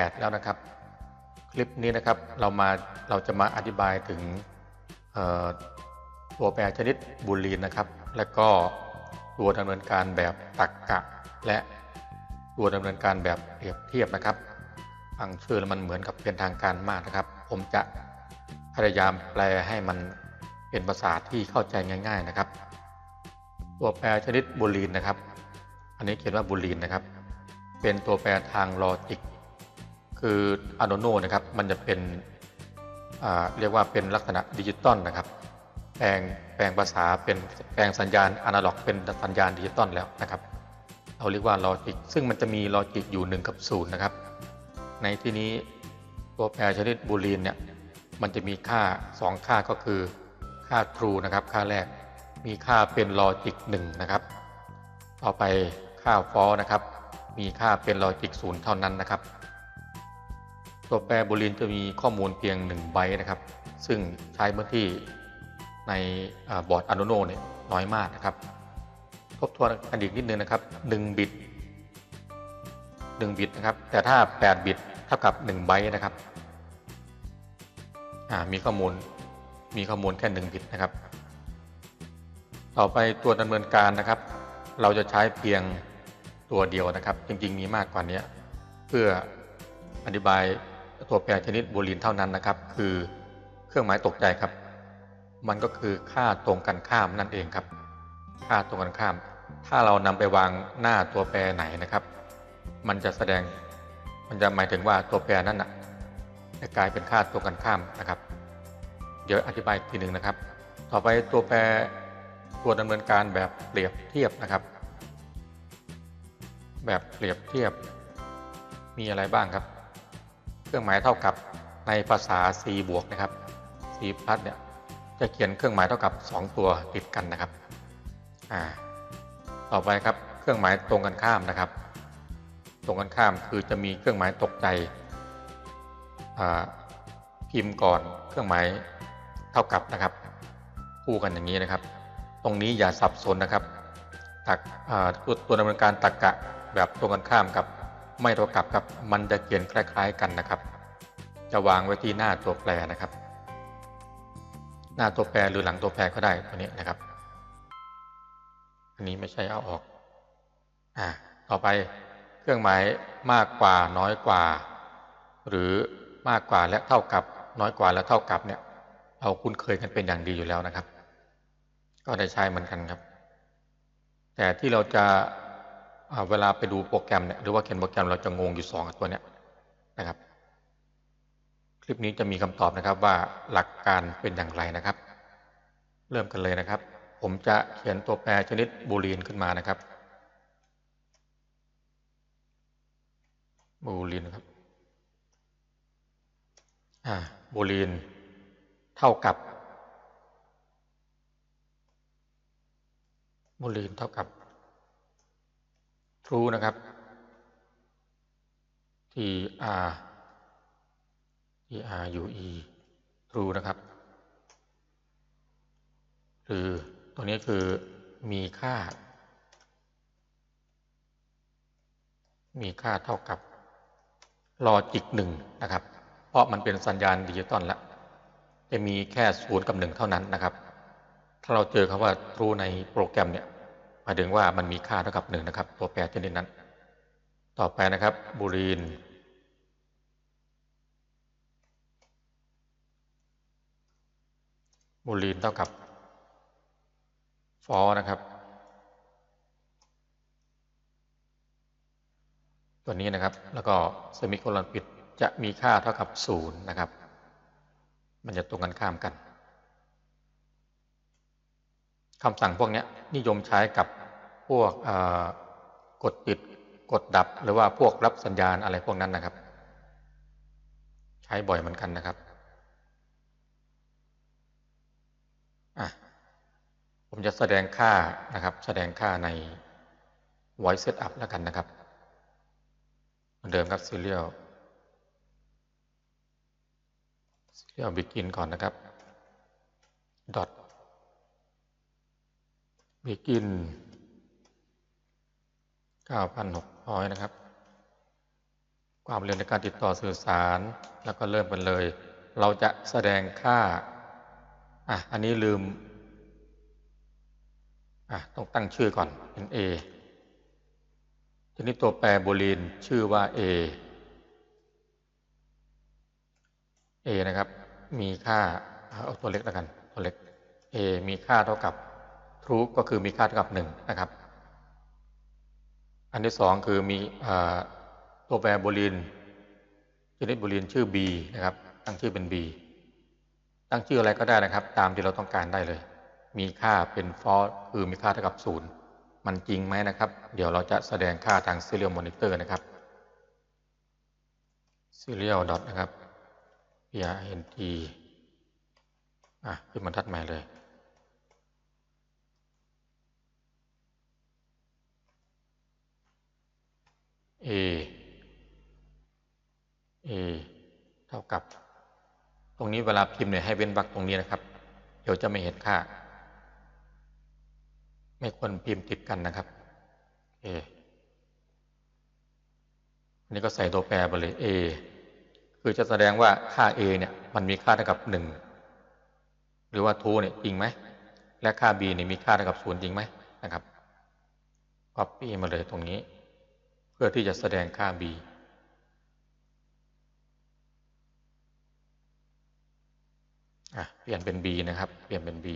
8 แล้วนะครับ คลิปนี้นะครับเรามาเราจะมาอธิบายถึงตัวแปรชนิดบูลีนนะครับ และก็ตัวดำเนินการแบบตรรกกะ และตัวดำเนินการแบบเปรียบเทียบนะครับฟังชื่อแล้วมันเหมือนกับเป็นทางการมากนะครับ ผมจะพยายามแปลให้มันเป็นภาษาที่เข้าใจง่าย ๆนะครับ ตัวแปรชนิดบูลีนนะครับ อันนี้เขียนว่าบูลีนนะครับ เป็นตัวแปรทางลอจิก คืออโนโนนะครับมันจะเป็นเรียกว่าเป็นลักษณะดิจิตอลนะครับแปลงแปลงภาษาเป็นแปลงสัญญาณอนาล็อก เป็นสัญญาณดิจิตอลแล้วนะครับเราเรียกว่าลอจิกซึ่งมันจะมีลอจิกอยู่1กับ0นะครับ ในที่นี้ตัวแปรชนิดบูลีนเนี่ยมันจะมีค่า 2 ค่าก็คือค่า true นะครับ ค่าแรกมีค่าเป็นลอจิก1นะครับ ต่อไปค่า false นะครับ มีค่าเป็นลอจิก0เท่านั้นนะครับ ตัวแปรบูลีนจะมีข้อมูลเพียง 1 ไบต์นะครับ ซึ่งใช้พื้นที่ในอบอร์ด Arduino เนี่ยน้อยมากนะครับ ทบทวนกันอีกนิดนึงนะครับ 1 บิต 1 บิตนะครับ แต่ถ้า 8 บิตเท่ากับ 1 ไบต์นะครับมีข้อมูลมีข้อมูลแค่ 1 บิตนะครับ ต่อไปตัวดำเนินการนะครับ เราจะใช้เพียงตัวเดียวนะครับ จริง ๆ มีมากกว่านี้เพื่ออธิบาย ตัวแปรชนิดบูลีนเท่านั้นนะครับ คือเครื่องหมายตกใจครับ มันก็คือค่าตรงกันข้ามนั่นเองครับ ค่าตรงกันข้าม ถ้าเรานำไปวางหน้าตัวแปรไหนนะครับ มันจะแสดงมันจะหมายถึงว่าตัวแปรนั้นนะจะกลายเป็นค่าตรงกันข้ามนะครับ เดี๋ยวอธิบายอีกทีหนึ่งนะครับ ต่อไปตัวแปรตัวดำเนินการแบบเปรียบเทียบนะครับ แบบเปรียบเทียบมีอะไรบ้างครับ เครื่องหมายเท่ากับในภาษา C บวกนะครับ C พลัสเนี่ยจะเขียนเครื่องหมายเท่ากับ 2 ตัวติดกันนะครับอ่าต่อไปครับเครื่องหมายตรงกันข้ามนะครับ ตรงกันข้ามคือจะมีเครื่องหมายตกใจพิมพ์ก่อนเครื่องหมายเท่ากับนะครับ คู่กันอย่างนี้นะครับ ตรงนี้อย่าสับสนนะครับตักตัวดำเนินการตรรกกะแบบตรงกันข้ามกับ ไม่เท่ากับครับ มันจะเขียนคล้ายๆกันนะครับ จะวางไว้ที่หน้าตัวแปรนะครับ หน้าตัวแปรหรือหลังตัวแปรก็ได้ตัวนี้นะครับ อันนี้ไม่ใช่เอาออก อ่า ต่อไปเครื่องหมายมากกว่าน้อยกว่า หรือมากกว่าและเท่ากับ น้อยกว่าและเท่ากับเนี่ย เราคุ้นเคยกันเป็นอย่างดีอยู่แล้วนะครับ ก็ได้ใช้เหมือนกันครับ แต่ที่เราจะ เวลาไปดูโปรแกรมเนี่ยหรือว่าเขียนโปรแกรมเราจะงงอยู่สองตัวเนี้ยนะครับ คลิปนี้จะมีคำตอบนะครับว่าหลักการเป็นอย่างไรนะครับ เริ่มกันเลยนะครับ ผมจะเขียนตัวแปรชนิดบูลีนขึ้นมานะครับบูลีนครับอ่าบูลีนเท่ากับบูลีนเท่ากับ true นะครับ t r t r u e true นะครับหรือตัวนี้คือมีค่า มีค่าเท่ากับลอจิกหนึ่งนะครับ เพราะมันเป็นสัญญาณดิจิตอลละจะมีแค่ศูนย์กับหนึ่งเท่านั้นนะครับ ถ้าเราเจอคำว่า true ในโปรแกรมเนี่ย หมายถึงว่ามันมีค่าเท่ากับหนึ่งนะครับ ตัวแปรชนิดนั้น ต่อไปนะครับ บูลีนบูลีนเท่ากับฟอนะครับ ตัวนี้นะครับ แล้วก็เซมิโคลอนปิดจะมีค่าเท่ากับศูนย์นะครับ มันจะตรงกันข้ามกัน คำสั่งพวกนี้นิยมใช้กับพวกกดปิดกดดับหรือว่าพวกรับสัญญาณอะไรพวกนั้นนะครับ ใช้บ่อยเหมือนกันนะครับผมจะแสดงค่านะครับ แสดงค่าใน voice setup แล้วกันนะครับเหมือนเดิมครับ serial serial begin ก่อนนะครับ dot begin 9,600 นะครับ ความเร็วในการติดต่อสื่อสาร แล้วก็เริ่มกันเลย เราจะแสดงค่า อะ อันนี้ลืม อะ ต้องตั้งชื่อก่อน เป็น A ทีนี้ตัวแปรโบลีนชื่อว่า A A นะครับ มีค่า เอาตัวเล็กแล้วกัน ตัวเล็ก A มีค่าเท่ากับ true ก็คือมีค่าเท่ากับ1นะครับ อันที่สองคือมีตัวแปรโบลีนชนิดโบลีนชื่อ B นะครับ ตั้งชื่อเป็น B ตั้งชื่ออะไรก็ได้นะครับ ตามที่เราต้องการได้เลย มีค่าเป็น false คือมีค่าเท่ากับ0มันจริงไหมนะครับ เดี๋ยวเราจะแสดงค่าทาง serial monitor นะครับ serial dot นะครับ print อะขึ้นบรรทัดใหม่เลย a a เท่ากับ ตรงนี้เวลาพิมพ์เนี่ยให้เว้นวรรคตรงนี้นะครับ เดี๋ยวจะไม่เห็นค่า ไม่ควรพิมพ์ติดกันนะครับ a อันนี้ก็ใส่ตัวแปรไปเลย a คือจะแสดงว่าค่า a เนี่ย มันมีค่าเท่ากับ1หรือว่า true เนี่ยจริงไหม และค่า b เนี่ยมีค่าเท่ากับ0จริงไหมนะครับ copy มาเลยตรงนี้ เพื่อที่จะแสดงค่า b อะเปลี่ยนเป็น b นะครับ เปลี่ยนเป็น b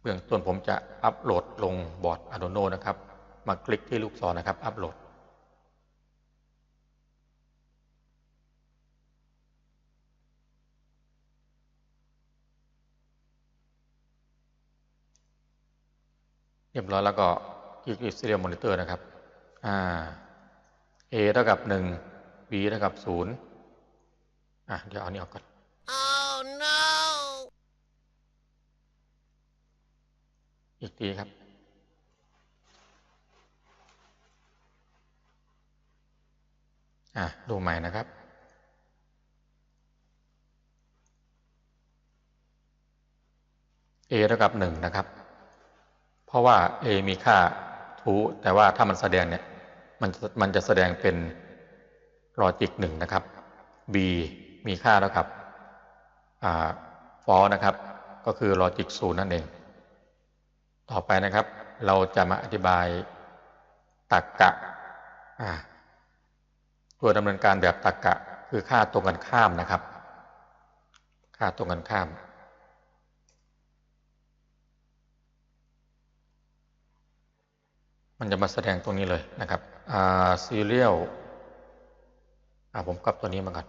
เบื้องต้นผมจะอัปโหลดลงบอร์ด Arduino นะครับ มาคลิกที่ลูกศรนะครับ อัปโหลดเรียบร้อยแล้วก็ คลิกที่ Serial Monitor นะครับอ่า A เท่ากับ1 B เท่ากับ0อะเดี๋ยวเอานี้ออกก่อน Oh no! อีกทีครับอะดูใหม่นะครับ A เท่ากับ1นะครับ เพราะว่า A มีค่า true แต่ว่าถ้ามันแสดงเนี่ยมันมันจะแสดงเป็นลอจิกหนึ่งนะครับ B มีค่าเท่ากับ false นะครับ ก็คือลอจิกศูนย์นั่นเอง ต่อไปนะครับ เราจะมาอธิบายตักกะอ่าตัวดำเนินการแบบตักกะ คือค่าตรงกันข้ามนะครับ ค่าตรงกันข้าม มันจะมาแสดงตรงนี้เลยนะครับอ่า serial อ่าผมกลับตัวนี้มาก่อน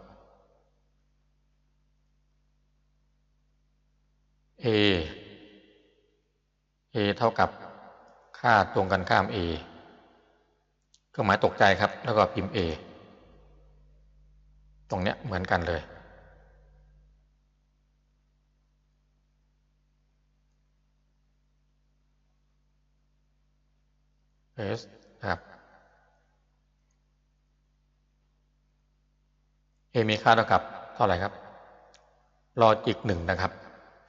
a a เท่ากับค่าตรงกันข้าม a เครื่องหมายตกใจครับ แล้วก็พิมพ์ a ตรงเนี้ยเหมือนกันเลย s นะครับ a มีค่าเท่ากับเท่าไหร่ครับลอจิกหนึ่งนะครับ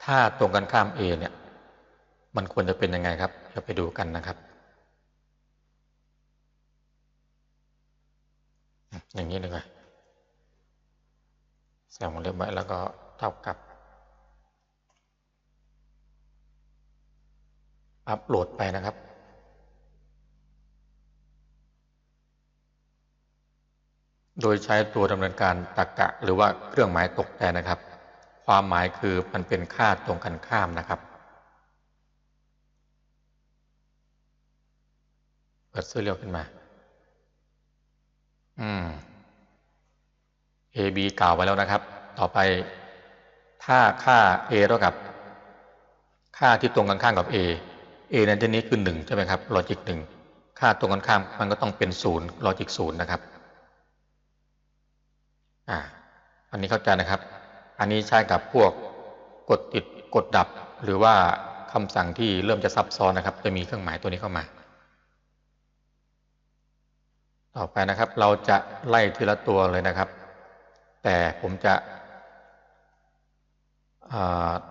ถ้าตรงกันข้าม a เนี่ย มันควรจะเป็นยังไงครับเดี๋ยวไปดูกันนะครับ อย่างนี้เลยแซงวงเล็บไว้แล้วก็เท่ากับอัปโหลดไปนะครับ โดยใช้ตัวดำเนินการตรรกะ หรือว่าเครื่องหมายตกแต่นะครับ ความหมายคือมันเป็นค่าตรงกันข้ามนะครับเปิดเสื้อเรียวขึ้นมา อืม A B กล่าวไว้แล้วนะครับ ต่อไป ถ้าค่า A เท่ากับ ค่าที่ตรงกันข้ามกับ A A ในที่นี้คือหนึ่งใช่ไหมครับลอจิกหนึ่งค่าตรงกันข้ามมันก็ต้องเป็นศูนย์ลอจิกศูนย์นะครับ อ่า อันนี้เข้าใจนะครับ อันนี้ใช้กับพวกกดติดกดดับ หรือว่าคำสั่งที่เริ่มจะซับซ้อนนะครับ จะมีเครื่องหมายตัวนี้เข้ามา ต่อไปนะครับ เราจะไล่ทีละตัวเลยนะครับ แต่ผมจะ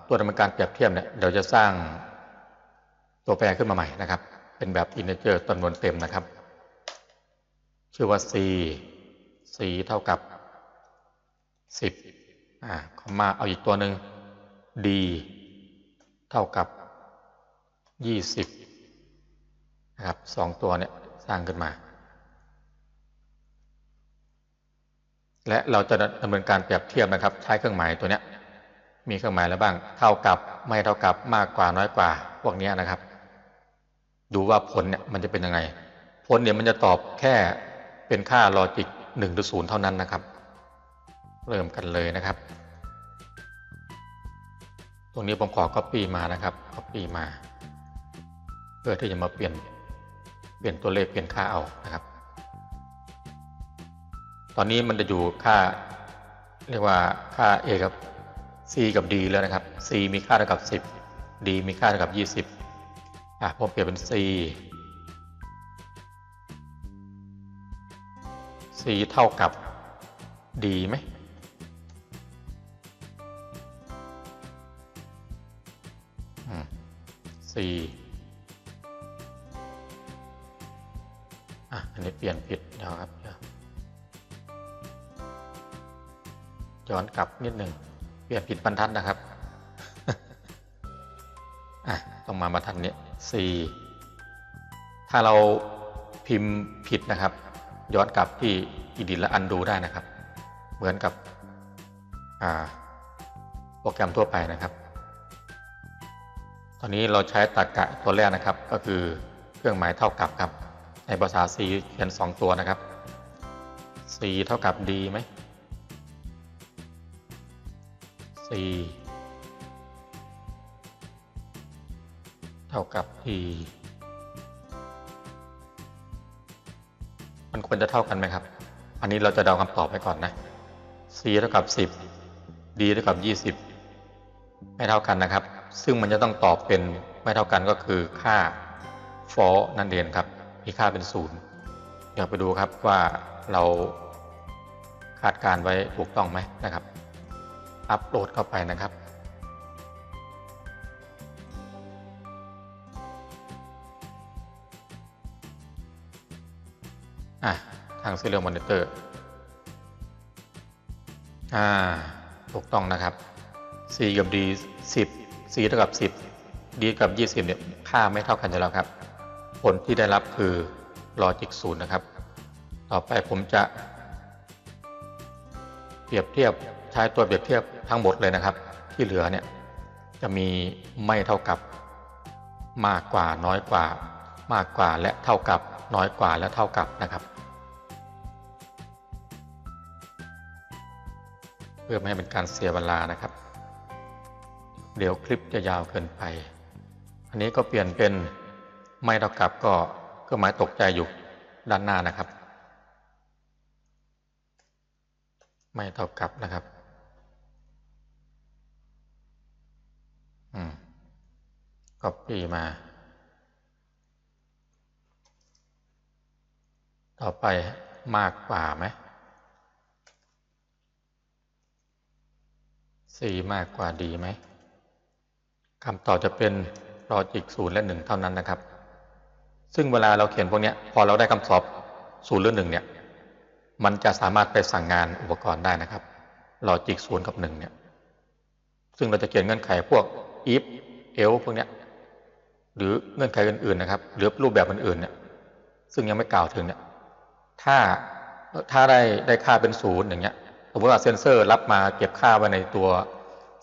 ตัวดำเนินการเปรียบเทียบเนี่ยเดี๋ยวจะสร้างตัวแปรขึ้นมาใหม่นะครับ เป็นแบบอินเจอร์จำนวนเต็มนะครับ ชื่อว่า c c เท่ากับ 10อ่าคอมมาเอาอีกตัวหนึ่ง d เท่ากับ20นะครับสองตัวเนี่ยสร้างขึ้นมา และเราจะดำเนินการเปรียบเทียบนะครับ ใช้เครื่องหมายตัวเนี้ยมีเครื่องหมายแล้วบ้าง เท่ากับไม่เท่ากับมากกว่าน้อยกว่า พวกนี้นะครับ ดูว่าผลเนี่ยมันจะเป็นยังไง ผลเนี่ยมันจะตอบแค่เป็นค่าลอจิกหนึ่งหรือศูนย์เท่านั้นนะครับ เริ่มกันเลยนะครับ ตรงนี้ผมขอ copy มานะครับ copy มา เพื่อที่จะมาเปลี่ยนเปลี่ยนตัวเลขเปลี่ยนค่าเอานะครับ ตอนนี้มันจะอยู่ค่า เรียกว่าค่า a กับ c กับ d แล้วนะครับ c มีค่าเท่ากับ 10 d มีค่าเท่ากับ 20อะผมเปลี่ยนเป็น c c เท่ากับ d ไหม c อะ อันนี้เปลี่ยนผิดเดี๋ยวครับ ย้อนกลับนิดหนึ่ง เปลี่ยนผิดบรรทัดนะครับ อะ ต้องมาบรรทัดนี้ c ถ้าเราพิมพ์ผิดนะครับ ย้อนกลับที่อีดินและอันดูได้นะครับ เหมือนกับโปรแกรมทั่วไปนะครับ ตอนนี้เราใช้ตรรกะตัวแรกนะครับ ก็คือเครื่องหมายเท่ากับครับ ในภาษา C เขียน 2 ตัวนะครับ C เท่ากับ D ไหม C เท่ากับ D มันควรจะเท่ากันไหมครับ อันนี้เราจะเดาคำตอบไปก่อนนะ c เท่ากับ 10 d เท่ากับ 20 ไม่เท่ากันนะครับ ซึ่งมันจะต้องตอบเป็นไม่เท่ากันก็คือค่า for นั่นเองครับ มีค่าเป็นศูนย์เดี๋ยวไปดูครับว่าเราคาดการไว้ถูกต้องไหมนะครับ อัปโหลดเข้าไปนะครับ อะ ทาง Serial Monitor อ่า ถูกต้องนะครับ C กับ D 10 C เท่ากับ 10 D กับ 20 เนี่ย ค่าไม่เท่ากันอยู่แล้วครับ ผลที่ได้รับคือลอจิกศูนย์นะครับ ต่อไปผมจะ เปรียบเทียบใช้ตัวเปรียบเทียบทั้งหมดเลยนะครับ ที่เหลือเนี่ย จะมีไม่เท่ากับ มากกว่าน้อยกว่า มากกว่าและเท่ากับน้อยกว่าและเท่ากับนะครับ เพื่อไม่ให้เป็นการเสียเวลานะครับ เดี๋ยวคลิปจะยาวเกินไป อันนี้ก็เปลี่ยนเป็นไม่เท่ากับก็ก็หมายตกใจอยู่ด้านหน้านะครับ ไม่เท่ากับนะครับอืมก็ปีมา ต่อไปมากกว่าไหมสี่มากกว่าดีไหม คำตอบจะเป็นลอจิกศูนย์และหนึ่งเท่านั้นนะครับ ซึ่งเวลาเราเขียนพวกนี้พอเราได้คำตอบศูนย์หรือหนึ่งเนี่ย มันจะสามารถไปสั่งงานอุปกรณ์ได้นะครับลอจิกศูนย์กับหนึ่งเนี่ย ซึ่งเราจะเขียนเงื่อนไขพวก if else พวกนี้หรือเงื่อนไขอื่นๆนะครับ หรือรูปแบบอื่นๆเนี่ย ซึ่งยังไม่กล่าวถึงเนี่ย ถ้าถ้าได้ได้ค่าเป็นศูนย์อย่างเงี้ย สมมติว่าเซนเซอร์รับมาเก็บค่าไว้ในตัว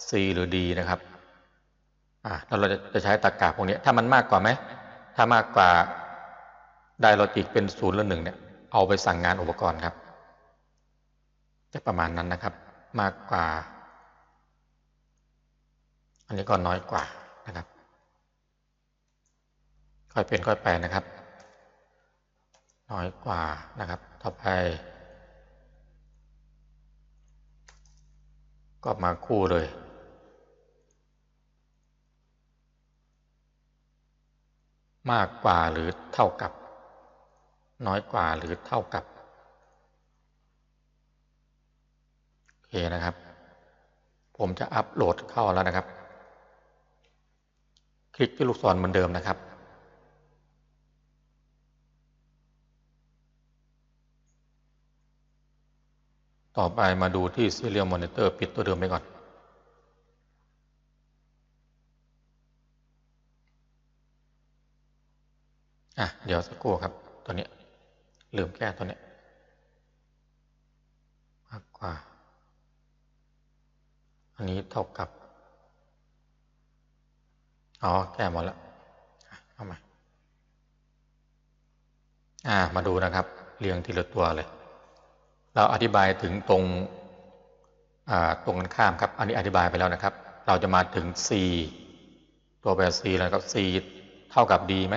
C หรือ D นะครับ อ่าเราจะใช้ตรรกะพวกนี้ถ้ามันมากกว่าไหมถ้ามากกว่าได้ลจิกเป็นศูนย์หรือหนึ่งเนี่ย เอาไปสั่งงานอุปกรณ์ครับ จะประมาณนั้นนะครับ มากกว่า อันนี้ก็น้อยกว่านะครับ ค่อยเป็นค่อยไปนะครับ น้อยกว่านะครับ ต่อไป ก็มาคู่เลย มากกว่าหรือเท่ากับ น้อยกว่าหรือเท่ากับโอเคนะครับ ผมจะอัปโหลดเข้าแล้วนะครับ คลิกที่ลูกศรเหมือนเดิมนะครับต่อไปมาดูที่ Serial Monitor ปิดตัวเดิมไปก่อน อะ เดี๋ยวสักครู่ครับ ตัวเนี้ยลืมแก้ตัวเนี้ยมากกว่า อันนี้เท่ากับ อ๋อ แก้หมดแล้วอะเอามาอ่า มาดูนะครับ เรียงทีละตัวเลย เราอธิบายถึงตรง อ่า ตรงกันข้ามครับ อันนี้อธิบายไปแล้วนะครับ เราจะมาถึง c ตัวแปร c แล้วครับ c เท่ากับ d ไหม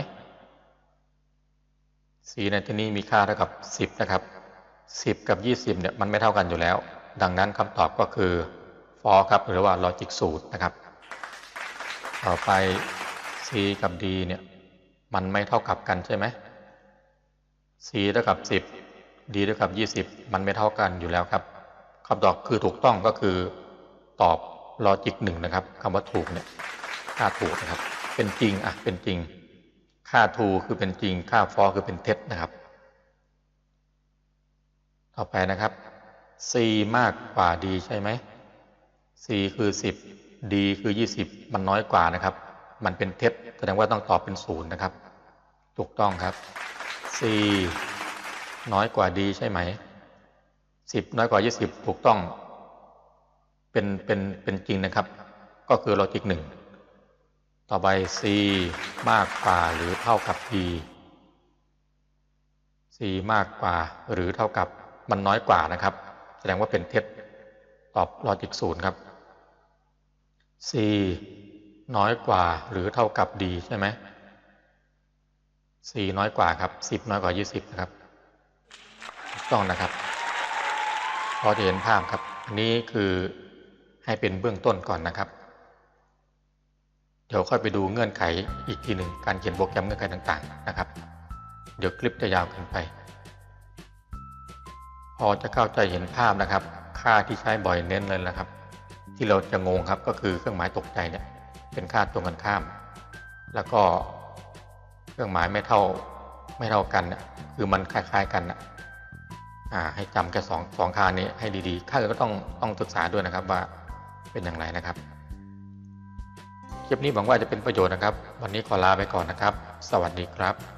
c ในที่นี้มีค่าเท่ากับ 10 นะครับ 10 กับ 20 เนี่ยมันไม่เท่ากันอยู่แล้ว ดังนั้นคำตอบก็คือ for ครับหรือว่า logic สูตรนะครับ ต่อไป c กับ d เนี่ยมันไม่เท่ากับกันใช่ไหม c เท่ากับ 10 d เท่ากับ 20 มันไม่เท่ากันอยู่แล้วครับคำตอบคือถูกต้องก็คือตอบ logic หนึ่งนะครับคำว่าถูกเนี่ยค่าถูกนะครับ เป็นจริงอะเป็นจริง ค่า true คือเป็นจริง ค่า false คือเป็นเท็จนะครับ ต่อไปนะครับ c มากกว่า d ใช่ไหม c คือ 10 d คือ 20 มันน้อยกว่านะครับ มันเป็นเท็จแสดงว่าต้องตอบเป็นศูนย์นะครับ ถูกต้องครับ c น้อยกว่า d ใช่ไหม 10 น้อยกว่า 20 ถูกต้อง เป็นเป็นเป็นจริงนะครับ ก็คือ logic หนึ่ง ต่อไป c มากกว่าหรือเท่ากับ d c มากกว่าหรือเท่ากับมันน้อยกว่านะครับ แสดงว่าเป็นเท็จตอบ logic ศูนย์ครับ c น้อยกว่าหรือเท่ากับ d ใช่ไหม c น้อยกว่าครับ 10 น้อยกว่า 20 นะครับถูกต้องนะครับพอจะเห็นภาพครับ อันนี้คือให้เป็นเบื้องต้นก่อนนะครับ เดี๋ยวค่อยไปดูเงื่อนไขอีกทีหนึ่งการเขียนโปรแกรมเงื่อนไขต่างๆนะครับ เดี๋ยวคลิปจะยาวเกินไป พอจะเข้าใจเห็นภาพนะครับ ค่าที่ใช้บ่อยเน้นเลยนะครับ ที่เราจะงงครับก็คือเครื่องหมายตกใจเนี่ยเป็นค่าตรงกันข้าม แล้วก็เครื่องหมายไม่เท่าไม่เท่ากันน่ะคือมันคล้าย ๆกันน่ะอ่าให้จำแค่สองสองค่านี้ให้ดีๆค่าอื่นก็ต้องต้องศึกษาด้วยนะครับว่าเป็นอย่างไรนะครับ คลิปนี้หวังว่าจะเป็นประโยชน์นะครับ วันนี้ขอลาไปก่อนนะครับ สวัสดีครับ